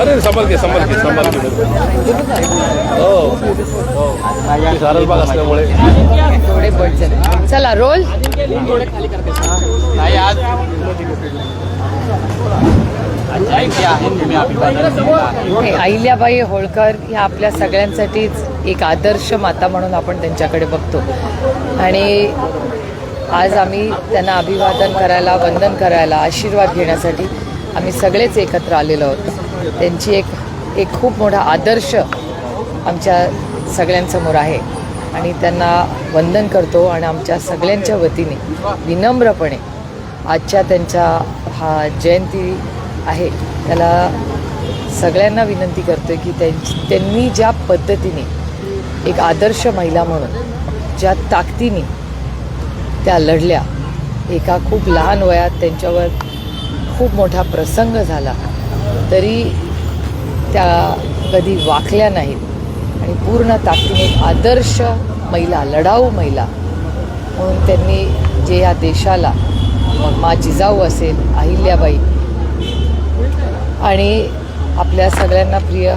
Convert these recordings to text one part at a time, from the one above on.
अरे संभाल घे संभाल घे संभाल घे हो. हो. बाग असल्यामुळे. थोडे बट चला रोल हे अहिल्याबाई होळकर ह्या आपल्या सगळ्यांसाठीच एक आदर्श माता म्हणून आपण त्यांच्याकडे बघतो. आणि आज आम्ही त्यांना अभिवादन करायला वंदन करायला आशीर्वाद घेण्यासाठी आम्ही सगळेच एकत्र आलेलो आहोत. त्यांची एक एक खूप मोठा आदर्श आमच्या सगळ्यांसमोर आहे. आणि त्यांना वंदन करतो आणि आमच्या सगळ्यांच्या वतीने विनम्रपणे आजच्या त्यांच्या हा जयंती आहे. त्याला सगळ्यांना विनंती करतो की त्यांची त्यांनी ज्या पद्धतीने एक आदर्श महिला म्हणून ज्या ताकदीने त्या लढल्या एका खूप लहान वयात त्यांच्यावर खूप मोठा प्रसंग झाला. तरी त्या कधी वाकल्या नाहीत. आणि पूर्ण ताकदीने आदर्श महिला लढाऊ महिला म्हणून त्यांनी जे या देशाला मग मा जिजाऊ असेल अहिल्याबाई आणि आपल्या सगळ्यांना प्रिय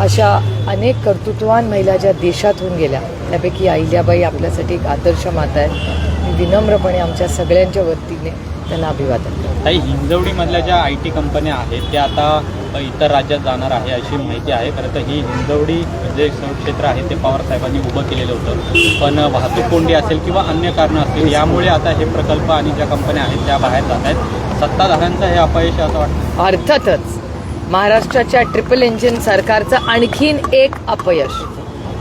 अशा अनेक कर्तृत्ववान महिला ज्या देशात होऊन गेल्या त्यापैकी अहिल्याबाई आपल्यासाठी एक आदर्श माता आहे विनम्रपणे आमच्या सगळ्यांच्या वतीने त्यांना अभिवादन. काही हिंजवडीमधल्या ज्या आय टी कंपन्या आहेत त्या आता इतर राज्यात जाणार आहे अशी माहिती आहे. खरं तर ही हिंजवडी जे क्षेत्र आहे ते पवार साहेबांनी उभं केलेलं होतं. पण वाहतूक कोंडी असेल किंवा अन्य कारणं असतील यामुळे आता हे प्रकल्प आणि ज्या कंपन्या आहेत त्या बाहेर जात आहेत. सत्ताधाऱ्यांचं हे अपयश असं वाटतं. अर्थातच महाराष्ट्राच्या ट्रिपल इंजिन सरकारचं आणखीन एक अपयश.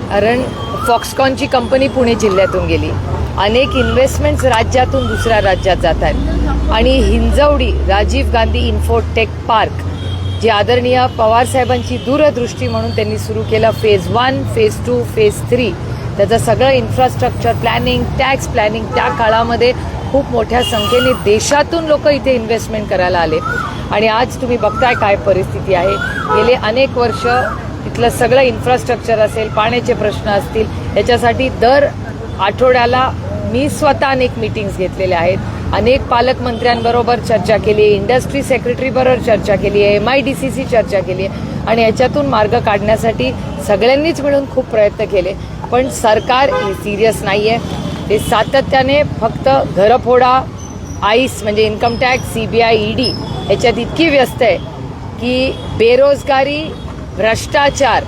कारण फॉक्सकॉनची कंपनी पुणे जिल्ह्यातून गेली. अनेक इन्व्हेस्टमेंट्स राज्यातून दुसऱ्या राज्यात जात आहेत. आणि हिंजवडी राजीव गांधी इन्फोटेक पार्क जे आदरणीय पवार साहेबांची दूरदृष्टी म्हणून त्यांनी सुरू केलं phase one phase two phase three त्याचं सगळं इन्फ्रास्ट्रक्चर प्लॅनिंग टॅक्स प्लॅनिंग त्या काळामध्ये खूप मोठ्या संख्येने देशातून लोक इथे इन्व्हेस्टमेंट करायला आले. आणि आज तुम्ही बघताय काय परिस्थिती आहे. गेले अनेक वर्ष तिथलं सगळं इन्फ्रास्ट्रक्चर असेल पाण्याचे प्रश्न असतील याच्यासाठी दर आठवड्याला मी स्वतः अनेक मीटिंग्स घेतलेल्या आहेत. अनेक पालकमंत्र्यांबरोबर चर्चा केली आहे. इंडस्ट्री सेक्रेटरीबरोबर चर्चा केली आहे. M I D C C चर्चा केली आहे. आणि याच्यातून मार्ग काढण्यासाठी सगळ्यांनीच मिळून खूप प्रयत्न केले. पण सरकार हे सिरियस नाही आहे ते सातत्याने फक्त घरफोडा आईस म्हणजे income tax C B I E D ह्याच्यात इतकी व्यस्त आहे की बेरोजगारी भ्रष्टाचार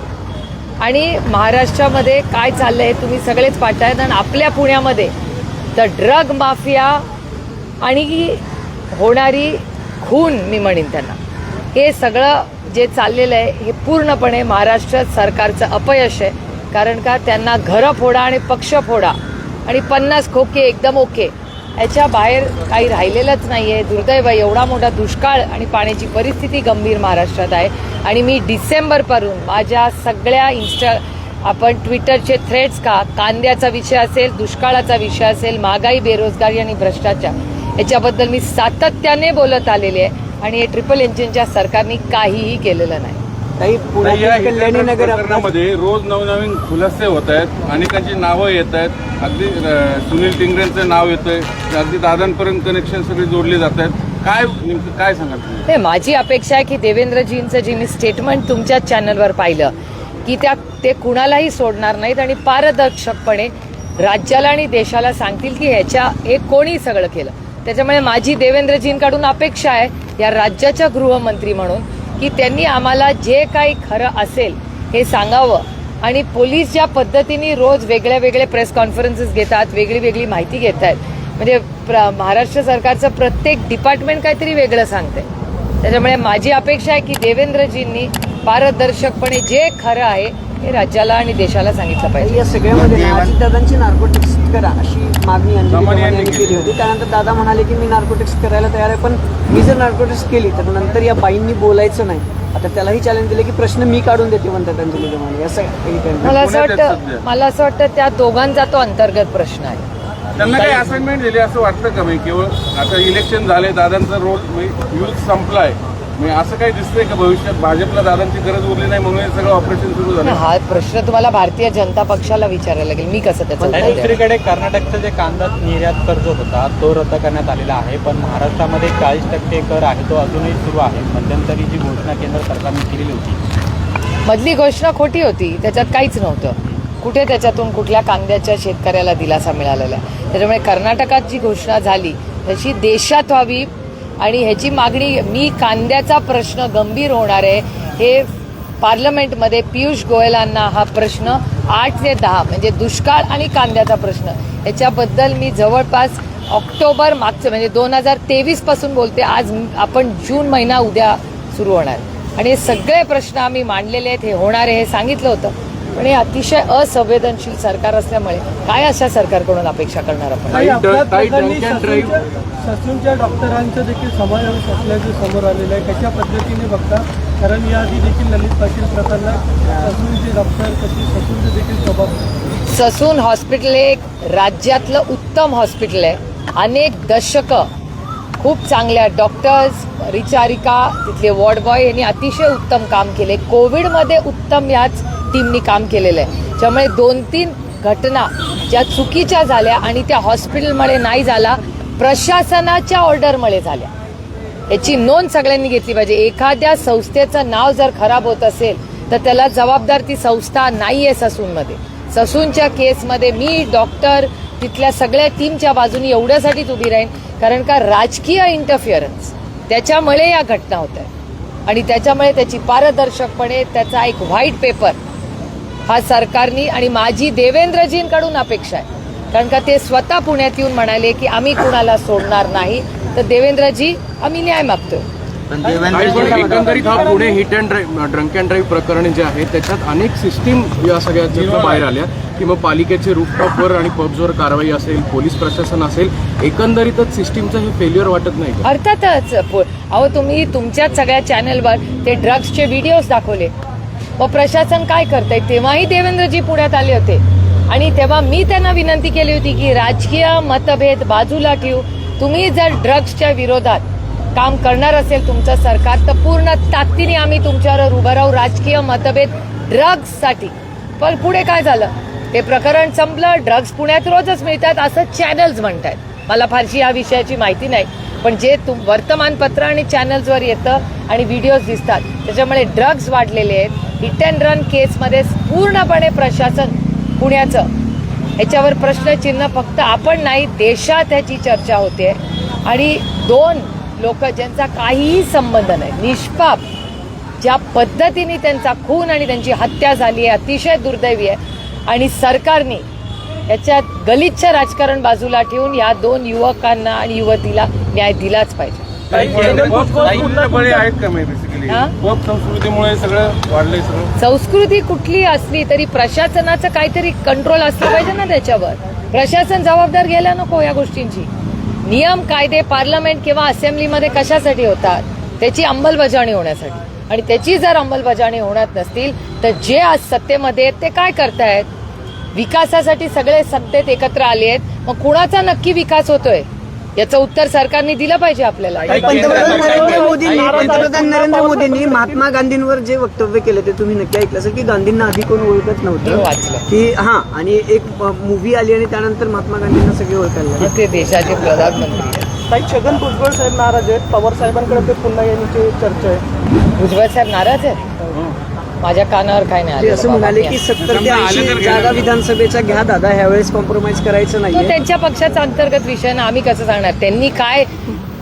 आणि महाराष्ट्रामध्ये काय चाललं आहे तुम्ही सगळेच पाहतायत. आणि आपल्या पुण्यामध्ये द ड्रग माफिया आणि होणारी खून मी म्हणेन त्यांना. हे सगळं जे चाललेलं आहे हे पूर्णपणे महाराष्ट्र सरकारचं अपयश आहे. कारण का त्यांना घरं फोडा आणि पक्ष फोडा. आणि पन्नास खोके एकदम ओके. याच्या बाहेर काही राहिलेलंच नाही आहे दुर्दैव एवढा मोठा दुष्काळ आणि पाण्याची परिस्थिती गंभीर महाराष्ट्रात आहे. आणि मी डिसेंबरपासून माझ्या सगळ्या इन्स्टा आपण ट्विटरचे थ्रेड्स का कांद्याचा विषय असेल दुष्काळाचा विषय असेल महागाई बेरोजगारी आणि भ्रष्टाचार याच्याबद्दल मी सातत्याने बोलत आलेले आहे आणि हे ट्रिपल इंजिनच्या सरकारने काहीही केलेलं नाही. काही प्रकरणामध्ये रोज नवनवीन खुलासे होत आहेत. अनेकांची नावं येत आहेत. अगदी सुनील टिंगरेंचं नाव येतंय. अगदी दादांपर्यंत कनेक्शन सगळे जोडले जात आहेत. काय नेमकं काय सांगाल नाही माझी अपेक्षा आहे की देवेंद्रजींचं जे मी स्टेटमेंट तुमच्याच चॅनलवर पाहिलं की त्या ते कुणालाही सोडणार नाहीत आणि पारदर्शकपणे राज्याला आणि देशाला सांगतील की ह्याच्या हे कोणी सगळं केलं. त्याच्यामुळे माझी देवेंद्रजींकडून अपेक्षा आहे या राज्याच्या गृहमंत्री म्हणून की त्यांनी आम्हाला जे काही खरं असेल हे सांगावं. आणि पोलीस ज्या पद्धतीने रोज वेगळ्या वेगळे प्रेस कॉन्फरन्सेस घेतात वेगळी वेगळी माहिती घेत आहेत म्हणजे प्र महाराष्ट्र सरकारचं प्रत्येक डिपार्टमेंट काहीतरी वेगळं सांगते. त्याच्यामुळे माझी अपेक्षा आहे की देवेंद्रजींनी पारदर्शकपणे जे खरं आहे हे राज्याला आणि देशाला सांगितलं पाहिजे. या सगळ्यामध्ये अजितदादांची नार्कोटिक्स करा अशी मागणी अंजली यांनी केली. होती. त्यानंतर दादा म्हणाले की मी नार्कोटिक्स करायला तयार आहे पण मी जर नार्कोटिक्स केली तर नंतर या बाईंनी बोलायचं नाही. आता त्यालाही चॅलेंज दिलं की प्रश्न मी काढून देते म्हणतात अंजली चव्हाण असं मला असं वाटतं. मला असं वाटतं त्या दोघांचा तो अंतर्गत प्रश्न आहे. त्यांना काही असाइनमेंट दिली असं वाटतं का? म्हणजे केवळ आता इलेक्शन झाले दादांचा रोल यूथ संपलाय. म्हणजे असं काही दिसतंय का भविष्यात? भाजपला दादांची गरज उरली नाही म्हणून हे सगळं ऑपरेशन सुरू झालं. हा प्रश्न तुम्हाला भारतीय जनता पक्षाला विचारायला लागेल. मी कसं त्याचं उत्तर आणि देणार? दुसरीकडे कर्नाटकचा जे कांदा निर्यात कर जो होता तो रद्द करण्यात आलेला आहे. पण महाराष्ट्रामध्ये चाळीस टक्के कर आहे तो अजूनही सुरू आहे. मध्यंतरी जी घोषणा केंद्र सरकारने केलेली होती. मधली घोषणा खोटी होती. त्याच्यात काहीच नव्हतं. कुठे त्याच्यातून कुठल्या कांद्याच्या शेतकऱ्याला दिलासा मिळालेला? आहे त्याच्यामुळे कर्नाटकात जी घोषणा झाली तशी देशात व्हावी आणि ह्याची मागणी मी कांद्याचा प्रश्न गंभीर होणार आहे. हे पार्लमेंटमध्ये पियुष गोयलांना हा प्रश्न आठ ते दहा म्हणजे दुष्काळ आणि कांद्याचा प्रश्न याच्याबद्दल मी जवळपास ऑक्टोबर मागचं म्हणजे दोन हजार तेवीसपासून बोलते आज आपण जून महिना उद्या सुरू होणार. आणि हे सगळे प्रश्न आम्ही मांडलेले आहेत हे होणार आहे हे सांगितलं होतं. पण हे अतिशय असंवेदनशील सरकार असल्यामुळे काय अशा सरकारकडून अपेक्षा करणार आपण? ससूनच्या डॉक्टरांचं देखील समावेश असल्याचे समोर आलेलं आहे. कशा पद्धतीने बघता? कारण याआधी देखील ललित पाटील प्रकरणात ससूनचे डॉक्टर तशी ससूनचे देखील स्वभाव. ससून हॉस्पिटल हे एक राज्यातलं उत्तम हॉस्पिटल आहे. अनेक दशकं खूप चांगल्या डॉक्टर्स रिचारिका तिथले वॉर्ड बॉय यांनी अतिशय उत्तम काम केले. कोविडमध्ये उत्तम याच टीमनी काम केलेलं आहे. त्यामुळे दोन तीन घटना ज्या चुकीच्या झाल्या आणि त्या हॉस्पिटलमुळे नाही झाला प्रशासनाच्या ऑर्डरमुळे झाल्या. याची नोंद सगळ्यांनी घेतली पाहिजे. एखाद्या संस्थेचं नाव जर खराब होत असेल तर त्याला जबाबदार ती संस्था नाहीये ससूनमध्ये. ससूनच्या केसमध्ये मी डॉक्टर तिथल्या सगळ्या टीमच्या बाजूनी एवढ्यासाठीच उभी राहीन कारण का राजकीय इंटरफिअरन्स त्याच्यामुळे या घटना होत आहेत. आणि त्याच्यामुळे त्याची पारदर्शकपणे त्याचा एक व्हाईट पेपर हा सरकारनी आणि माझी देवेंद्रजींकडून अपेक्षा आहे. कारण का ते स्वतः पुण्यात येऊन म्हणाले की आम्ही कुणाला सोडणार नाही. तर देवेंद्रजी आम्ही न्याय मागतोय. एकंदरीत हा Pune hit and drive drunk and drive प्रकरण जे आहे त्याच्यात अनेक सिस्टीम या सगळ्याच्या बाहेर आल्या की मग पालिकेचे रूफटॉपवर आणि पब्सवर कारवाई असेल पोलीस प्रशासन असेल एकंदरीतच सिस्टीमचं हे फेल्युअर वाटत नाही का? अर्थातच अहो तुम्ही तुमच्याच सगळ्या चॅनलवर ते ड्रग्सचे व्हिडिओज दाखवले. मग प्रशासन काय करतंय? तेव्हाही देवेंद्रजी पुण्यात आले होते. आणि तेव्हा मी त्यांना विनंती केली होती की राजकीय मतभेद बाजूला ठेवू. तुम्ही जर ड्रग्सच्या विरोधात काम करणार असेल तुमचं सरकार तर पूर्ण ताकदीने आम्ही तुमच्यावर उभं राहू राजकीय मतभेद ड्रग्ससाठी. पण पुढे काय झालं? हे प्रकरण संपलं. ड्रग्ज पुण्यात रोजच मिळतात असं चॅनल्स म्हणतात मला फारशी या विषयाची माहिती नाही. पण जे तुम वर्तमानपत्र आणि चॅनल्सवर येतं आणि व्हिडिओज दिसतात त्याच्यामुळे ड्रग्ज वाढलेले आहेत. हिट अँड रन केसमध्ये पूर्णपणे प्रशासन पुण्याचं. ह्याच्यावर प्रश्नचिन्ह फक्त आपण नाही देशात ह्याची चर्चा होते. आणि दोन लोक ज्यांचा काहीही संबंध नाही निष्पाप ज्या पद्धतीने त्यांचा खून आणि त्यांची हत्या झाली आहे अतिशय दुर्दैवी आहे. आणि सरकारने याच्यात गलिच्छ राजकारण बाजूला ठेवून या दोन युवकांना आणि युवतीला न्याय दिलाच पाहिजे. संस्कृती कुठली असली तरी प्रशासनाचं काहीतरी कंट्रोल असलं पाहिजे ना त्याच्यावर. प्रशासन जबाबदार घ्यायला नको या गोष्टींची. नियम कायदे पार्लमेंट किंवा असेंब्लीमध्ये कशासाठी होतात? त्याची अंमलबजावणी होण्यासाठी. आणि त्याची जर अंमलबजावणी होणार नसतील तर जे आज सत्तेमध्ये आहेत ते काय करतायत? विकासासाठी सगळे सत्तेत एकत्र आले आहेत. मग कुणाचा नक्की विकास होतोय? याचं उत्तर सरकारने दिलं पाहिजे आपल्याला. पंतप्रधान नरेंद्र मोदींनी पंतप्रधान नरेंद्र मोदींनी महात्मा गांधींवर जे वक्तव्य केलं ते तुम्ही नक्की ऐकलं असेल की गांधींना आधी कोण ओळखत नव्हतं? वाचलं. की हा आणि एक मूवी आली आणि त्यानंतर महात्मा गांधींना सगळे ओळखायला ते देशाचे प्रधानमंत्री काही छगन भुजबळ साहेब नाराज आहेत. पवार साहेबांकडे ते पुन्हा येण्याची चर्चा आहे. भुजबळ साहेब नाराज आहेत? माझ्या कानावर काय नाही ते आलं असं बाबा. म्हणाले मी- की सत्तर ते ऐंशी. जागा विधानसभेच्या घ्या दादा. ह्यावेळेस कॉम्प्रोमाइज करायचं तो नाहीये. त्यांच्या पक्षाचा अंतर्गत विषय ना आम्ही कसं सांगणार? त्यांनी काय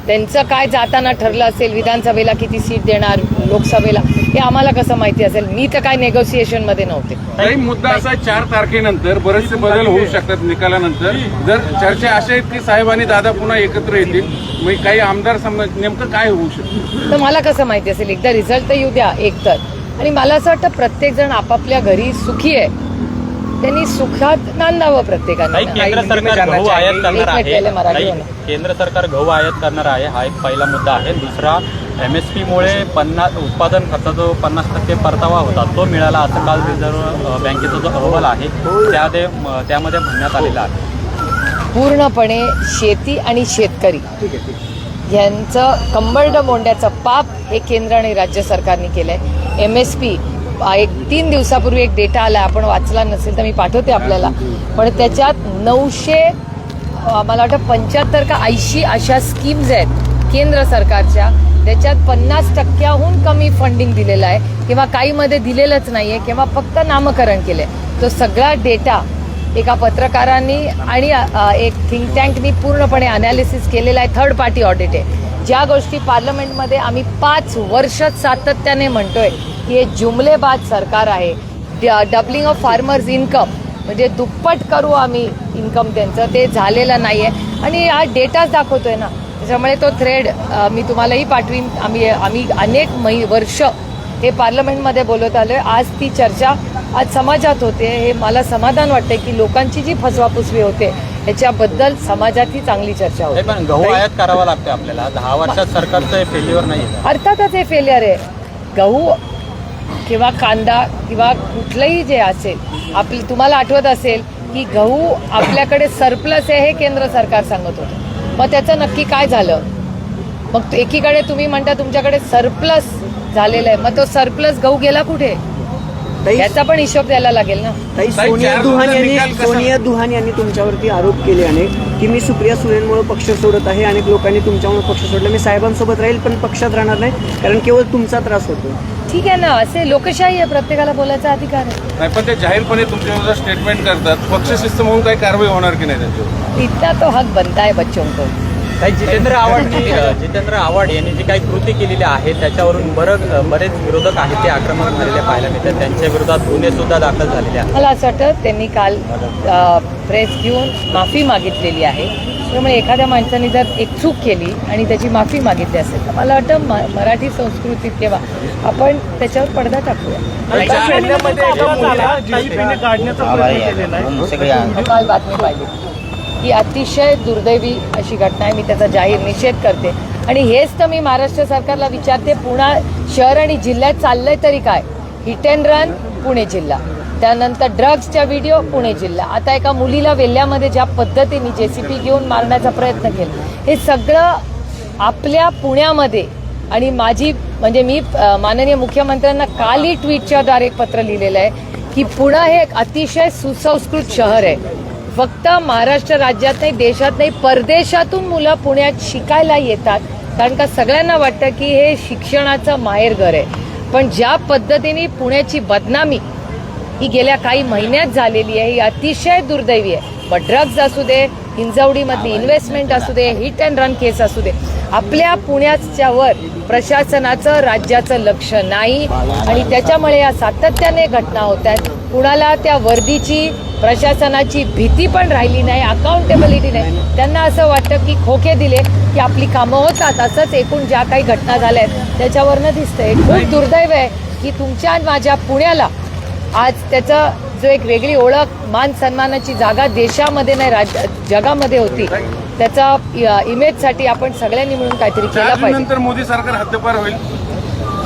त्यांचं काय जाताना ठरलं असेल विधानसभेला किती सीट देणार लोकसभेला हे आम्हाला कसं माहिती असेल? मी तर काय नेगोसिएशनमध्ये नव्हते. काही मुद्दा असा आहे, चार तारखेनंतर बरेचसे बदल होऊ शकतात निकालानंतर. जर चर्चा अशा आहेत की साहेब आणि दादा पुन्हा एकत्र येतील मग काही आमदार समज नेमकं काय होऊ शकतं? तर मला कसं माहिती असेल? एकदा रिझल्ट तर येऊ द्या एक तर. आणि मला असं वाटतं प्रत्येक जण आपापल्या घरी सुखी आहे. त्यांनी सुखात नांदावं प्रत्येकाने. केंद्र सरकार गहू आयात करणार आहे. केंद्र सरकार गहू आयात करणार आहे हा एक पहिला मुद्दा आहे. दुसरा एम एस पीमुळे पन्नास उत्पादन खर्चा जो पन्नास टक्के परतावा होता तो मिळाला असं काल रिझर्व्ह बँकेचा जो अहवाल आहे त्यामध्ये त्यामध्ये म्हणण्यात आलेला आहे. पूर्णपणे शेती आणि शेतकरी. यांचं कंबरड मोंड्याचं पाप हे केंद्र आणि राज्य सरकारने केलं आहे एम एस पी एक तीन दिवसापूर्वी एक डेटा आला आपण वाचला नसेल तर मी पाठवते आपल्याला. पण त्याच्यात नऊशे मला वाटतं पंच्याहत्तर का ऐंशी अशा स्कीम्स आहेत केंद्र सरकारच्या त्याच्यात पन्नास टक्क्याहून कमी फंडिंग दिलेलं आहे. किंवा काहीमध्ये दिलेलंच नाही आहे किंवा फक्त नामकरण केलं आहे तो सगळा डेटा एका पत्रकारांनी आणि एक थिंक टँकनी पूर्णपणे अनालिसिस केलेलं आहे. थर्ड पार्टी ऑडिट आहे. ज्या गोष्टी पार्लमेंटमध्ये आम्ही पाच वर्ष सातत्याने म्हणतोय की हे जुमलेबाज सरकार आहे. डबलिंग ऑफ फार्मर्स इन्कम म्हणजे दुप्पट करू आम्ही इन्कम त्यांचं. ते झालेलं नाही आहे आणि हा डेटाच दाखवतोय ना. त्याच्यामुळे तो थ्रेड मी तुम्हालाही पाठवीन. आम्ही आम्ही अनेक मै वर्ष हे पार्लमेंटमध्ये बोलत आलोय. आज ती चर्चा आज समाजात होते. हे मला समाधान वाटतंय की लोकांची जी फसवाफसवी होते याच्याबद्दल समाजात ही चांगली चर्चा हे होते पण गहू आयात करावा लागतो आपल्याला. दहा वर्षात सरकारचं फेल्युअर नाही आहे अर्थातच हे फेलियर आहे. गहू किंवा कांदा किंवा कुठलंही जे असेल आपली तुम्हाला आठवत असेल की गहू आपल्याकडे सरप्लस आहे हे केंद्र सरकार सांगत होतं. मग त्याचं नक्की काय झालं? मग एकीकडे तुम्ही म्हणता तुमच्याकडे सरप्लस झालेलं आहे. मग तो सरप्लस गहू गेला कुठे? याचा पण हिशोब द्यायला लागेल ना. ताई सोनिया दुहान यांनी सोनिया दुहान यांनी तुमच्यावरती आरोप केले अनेक की मी सुप्रिया सुळेंमुळे पक्ष सोडत आहे अनेक लोकांनी तुमच्यामुळे पक्ष सोडला. मी साहेबांसोबत राहील पण पक्षात राहणार नाही कारण केवळ तुमचा त्रास होतो. ठीक आहे ना असे लोकशाही आहे प्रत्येकाला बोलायचा अधिकार आहे. नाही पण ते जाहीरपणे स्टेटमेंट करतात. पक्षशिस्त म्हणून काही कारवाई होणार की नाही त्यांच्यावर? इतना तो हक बनता है बच्चों को. काही जितेंद्र आव्हाडनी जितेंद्र आव्हाड यांनी जी काही कृती केलेली आहे त्याच्यावरून बरं बरेच विरोधक आहेत ते आक्रमक झालेले पाहायला मिळतात. त्यांच्या विरोधात गुन्हे सुद्धा दाखल झालेले आहेत. मला असं वाटतं त्यांनी काल प्रेस घेऊन माफी मागितलेली आहे. त्यामुळे एखाद्या माणसाने जर एक चूक केली आणि त्याची माफी मागितली असेल तर मला वाटतं म- मराठी संस्कृतीत किंवा आपण त्याच्यावर पडदा टाकूया. जेसीबीने काढण्याचा प्रयत्न केलेला आहे. काल बातमी पाहिली. ही अतिशय दुर्दैवी अशी घटना आहे. मी त्याचा जाहीर निषेध करते. आणि हेच तर मी महाराष्ट्र सरकारला विचारते पुणा शहर आणि जिल्ह्यात चाललंय तरी काय? हिट अँड रन पुणे जिल्हा. त्यानंतर ड्रग्सच्या व्हिडिओ पुणे जिल्हा. आता एका मुलीला वेल्ल्यामध्ये ज्या पद्धतीने जेसीपी घेऊन मारण्याचा प्रयत्न केला. हे सगळं आपल्या पुण्यामध्ये आणि माझी म्हणजे मी माननीय मुख्यमंत्र्यांना कालही ट्विटच्याद्वारे एक पत्र लिहिलेलं आहे की पुणे हे एक अतिशय सुसंस्कृत शहर आहे. फक्त महाराष्ट्र राज्यात नाही देशात नाही परदेशातून मुलं पुण्यात शिकायला येतात. कारण का सगळ्यांना वाटतं की हे शिक्षणाचं माहेरघर आहे. पण ज्या पद्धतीने पुण्याची बदनामी ही गेल्या काही महिन्यात झालेली आहे ही अतिशय दुर्दैवी आहे. मग ड्रग्ज असू दे हिंजवडीमधली इन्व्हेस्टमेंट असू दे हिट अँड रन केस असू दे. आपल्या पुण्याच्यावर प्रशासनाचं राज्याचं लक्ष नाही. आणि त्याच्यामुळे या सातत्याने घटना होत आहेत. कुणाला त्या वर्दीची प्रशासनाची भीती पण राहिली नाही अकाउंटेबिलिटी नाही. त्यांना असं वाटतं की खोके दिले की आपली कामं होतात. असंच एकूण ज्या काही घटना झाल्या आहेत त्याच्यावरनं दिसतंय. खूप दुर्दैव आहे की तुमच्या माझ्या पुण्याला आज त्याचं जो एक वेगळी ओळख मान सन्मानाची जागा देशामध्ये नाही राज्य जगामध्ये होती. त्याचा इमेजसाठी आपण सगळ्यांनी मिळून काहीतरी केलं पाहिजे. मोदी सरकार हद्दपार होईल.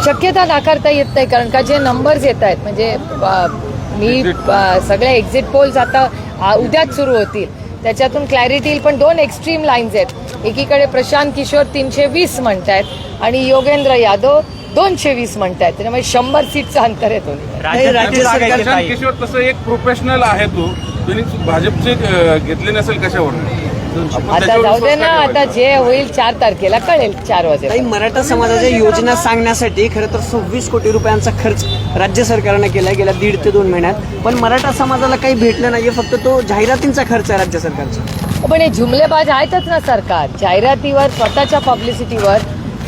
शक्यता नाकारता येत नाही कारण का जे नंबर्स येत आहेत म्हणजे मी अ, सगळे एक्झिट पोल्स आता उद्याच सुरू होतील. त्याच्यातून क्लॅरिटी येईल पण दोन एक्स्ट्रीम लाईन्स आहेत. एकीकडे प्रशांत किशोर तीनशे वीस म्हणतायत आणि योगेंद्र यादव दोनशे वीस म्हणतायत. त्याच्यामुळे शंभर सीटचं अंतर आहे दोन्ही. राज्य सरकार प्रशांत किशोर तसं एक प्रोफेशनल आहे तू. त्यांनी भाजपचे घेतले नसेल कशावर आता जाऊ दे ना आता जे होईल चार तारखेला कळेल चार वाजे मराठा समाजाच्या योजना सांगण्यासाठी खरं तर सव्वीस कोटी रुपयांचा खर्च राज्य सरकारनं केला गेल्या दीड ते दोन महिन्यात. पण मराठा समाजाला काही भेटलं नाहीये फक्त तो जाहिरातींचा खर्च आहे राज्य सरकारचा. पण हे जुमलेबाज आहेतच ना सरकार. जाहिरातीवर स्वतःच्या पब्लिसिटीवर.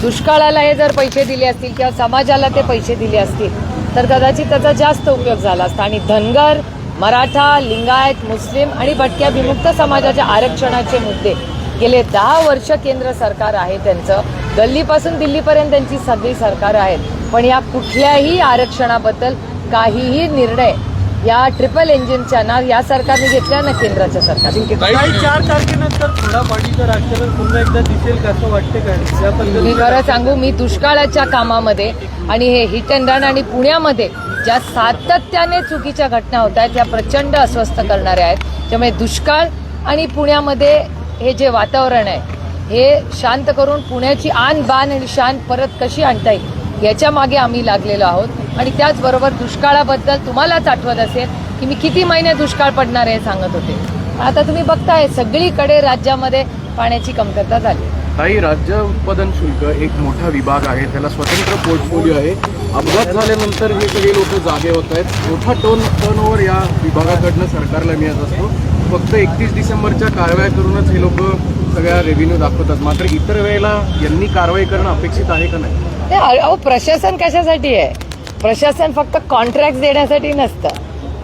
दुष्काळाला हे जर पैसे दिले असतील किंवा समाजाला ते पैसे दिले असतील तर कदाचित त्याचा जास्त उपयोग झाला असता. आणि धनगर मराठा लिंगायत मुस्लिम आणि भटक्या विमुक्त समाजाच्या आरक्षणाचे मुद्दे. गेले दहा वर्ष केंद्र सरकार आहे त्यांचं. गल्लीपासून दिल्लीपर्यंत त्यांची सगळी सरकार आहेत. पण या कुठल्याही आरक्षणाबद्दल काहीही निर्णय या ट्रिपल इंजिनच्या ना या सरकारने घेतल्या ना केंद्राच्या सरकारने. काही चार तारखेनंतर थोडा पाठीचं राजकारण पुन्हा एकदा दिसेल का असं वाटते का? या मी खरं सांगू मी दुष्काळाच्या कामामध्ये आणि हे हिट अँड रन आणि पुण्यामध्ये ज्या सातत्याने चुकीच्या घटना होत आहेत त्या प्रचंड अस्वस्थ करणाऱ्या आहेत त्यामुळे दुष्काळ आणि पुण्यामध्ये हे जे वातावरण आहे हे शांत करून पुण्याची आन बान आणि शान परत कशी आणता येईल? याच्या मागे आम्ही लागलेलो आहोत. आणि त्याचबरोबर दुष्काळाबद्दल तुम्हालाच आठवत असेल की मी किती महिने दुष्काळ पडणार आहे सांगत होते. आता तुम्ही बघताय सगळीकडे राज्यामध्ये पाण्याची कमतरता झाली. काही राज्य उत्पादन शुल्क एक मोठा विभाग आहे त्याला स्वतंत्र पोर्टफोलिओ आहे. अपघात झाल्यानंतर हे सगळे लोक जागे होत आहेत. मोठा टोन टर्न ओव्हर या विभागाकडनं सरकारला मिळत असतो. फक्त एकतीस डिसेंबरच्या कारवाया करूनच हे लोक सगळ्या रेव्हेन्यू दाखवतात. मात्र इतर वेळेला यांनी कारवाई करणं अपेक्षित आहे का नाही? ते अहो प्रशासन कशासाठी आहे? प्रशासन फक्त कॉन्ट्रॅक्ट देण्यासाठी नसतं.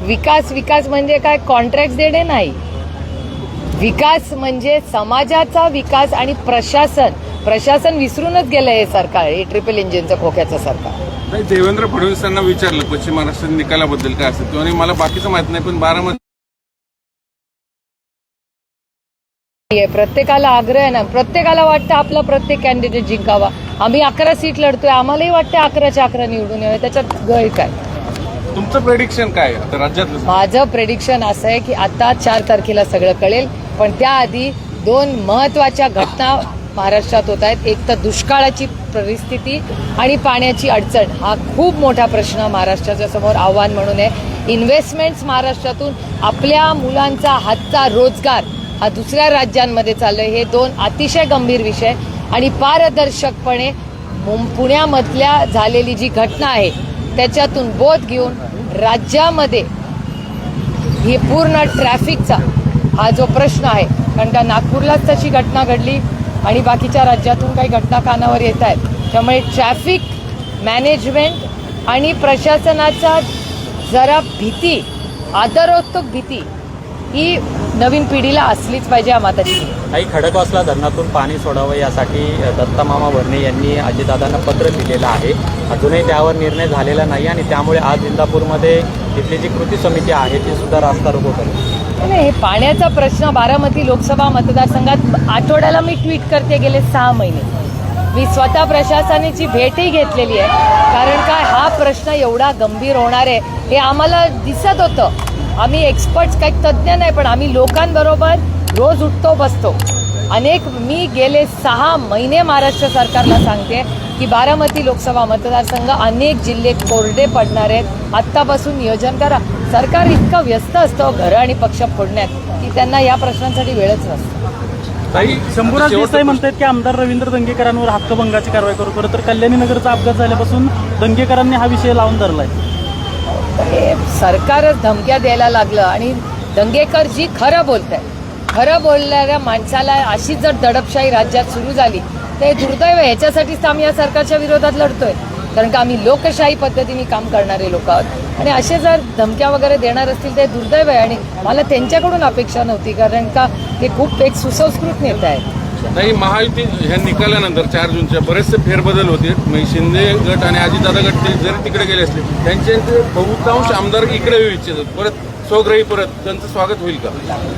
विकास विकास म्हणजे काय? कॉन्ट्रॅक्ट देणे नाही. विकास म्हणजे समाजाचा विकास आणि प्रशासन. प्रशासन विसरूनच गेलं हे सरकार हे ट्रिपल इंजिनचं खोक्याचं सरकार. नाही, देवेंद्र फडणवीसांना विचारलं पश्चिम महाराष्ट्र निकालाबद्दल काय असेल? आणि मला बाकीचं माहीत नाही पण बारामती प्रत्येकाला आग्रह आहे ना प्रत्येकाला वाटतं आपला प्रत्येक कॅन्डिडेट जिंकावा. आम्ही अकरा सीट लढतोय आम्हालाही वाटतं अकराच्या अकरा निवडून यावे. त्याच्यात गैर काय? तुमचं प्रेडिक्शन काय आहे? राज्यातलं माझं प्रेडिक्शन असं आहे की आता चार तारखेला सगळं कळेल पण त्याआधी दोन महत्त्वाच्या घटना महाराष्ट्रात होत आहेत. एक तर दुष्काळाची परिस्थिती आणि पाण्याची अडचण. हा खूप मोठा प्रश्न महाराष्ट्राच्या समोर आव्हान म्हणून आहे. इन्व्हेस्टमेंट्स महाराष्ट्रातून आपल्या मुलांचा हातचा रोजगार हा दुसऱ्या राज्यांमध्ये चाललोय. हे दोन अतिशय गंभीर विषय. आणि पारदर्शकपणे पुण्यामधल्या झालेली जी घटना आहे त्याच्यातून बोध घेऊन राज्यामध्ये ही पूर्ण ट्रॅफिकचा हा जो प्रश्न आहे कारण का नागपूरलाच तशी घटना घडली आणि बाकीच्या राज्यातून काही घटना कानावर येत आहेत. त्यामुळे ट्रॅफिक मॅनेजमेंट आणि प्रशासनाचा जरा भीती आदरोत्तुक भीती ही नवीन पिढीला असलीच पाहिजे हा माताची. काही खडकवासला धरणातून पाणी सोडावं यासाठी दत्तामामा भरणे यांनी अजितदादांना पत्र लिहिलेलं आहे. अजूनही त्यावर निर्णय झालेला नाही आणि त्यामुळे आज इंदापूरमध्ये तिथली जी कृती समिती आहे ती सुद्धा रास्ता रोको करेल. नाही हे पाण्याचा प्रश्न बारामती लोकसभा मतदारसंघात आठवड्याला मी ट्विट करते गेले सहा महिने. मी स्वतः प्रशासनाची भेटही घेतलेली आहे. कारण काय हा प्रश्न एवढा गंभीर होणार आहे हे आम्हाला दिसत होतं. आम्ही एक्सपर्ट्स काही तज्ज्ञ नाही पण आम्ही लोकांबरोबर रोज उठतो बसतो. अनेक मी गेले सहा महिने महाराष्ट्र सरकारला सांगते की बारामती लोकसभा मतदारसंघ अनेक जिल्हे कोरडे पडणार आहेत. आत्तापासून नियोजन करा. सरकार इतकं व्यस्त असतं घरं आणि पक्ष फोडण्यात की त्यांना या प्रश्नांसाठी वेळच नसतो. शंभूराज देसाई म्हणतात की आमदार रवींद्र दंगेकरांवर हक्कभंगाची कारवाई करू खरं तर कल्याणी नगरचा अपघात झाल्यापासून दंगेकरांनी हा विषय लावून धरलाय. हे सरकारच धमक्या द्यायला लागलं आणि दंगेकर जी खरं बोलत आहे खरं बोलणाऱ्या माणसाला अशी जर दडपशाही राज्यात सुरू झाली तर हे दुर्दैव आहे. ह्याच्यासाठीच तर आम्ही या सरकारच्या विरोधात लढतोय. कारण का आम्ही लोकशाही पद्धतीने काम करणारे लोक आहोत. आणि असे जर धमक्या वगैरे देणार असतील तर दुर्दैव आहे. आणि मला त्यांच्याकडून अपेक्षा नव्हती कारण का ते खूप एक सुसंस्कृत नेते आहेत. नाही महायुती ह्या निकालानंतर चार जूनच्या बरेचसे फेरबदल होते. म्हणजे शिंदे गट आणि अजितदादा गट ते जरी तिकडे गेले असले त्यांचे बहुतांश आमदार इकडे येऊ इच्छितात परत स्वग्रही परत त्यांचं स्वागत होईल का?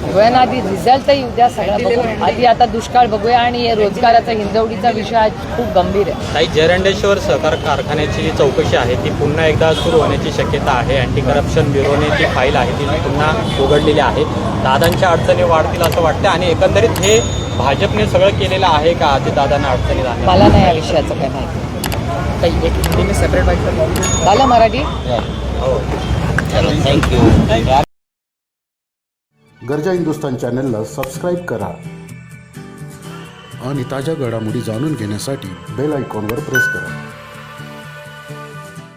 बघूया आधी रिझल्ट येऊ द्या सगळं बघू आधी आता दुष्काळ बघूया आणि हे रोजगाराचा हिंदवडीचा विषय आज खूप गंभीर आहे. काही जयरंडेश्वर सहकार कारखान्याची जी चौकशी आहे ती पुन्हा एकदा सुरू होण्याची शक्यता आहे. अँटी करप्शन ब्युरोने जी फाईल आहे ती पुन्हा उघडलेली आहे. दादांच्या अडचणी वाढतील असं वाटतं आणि एकंदरीत हे भाजपने सगळं केलेलं आहे का? आधी दादांना अडचणी मला नाही या विषयाचं काय माहिती. काही एक हिंदीने सेपरेट बाईक झालं मराठी? हो. गरजा हिंदुस्तान चॅनलला सबस्क्राईब करा. आणि ताज्या घडामोडी जाणून घेण्यासाठी बेल आयकॉनवर प्रेस करा.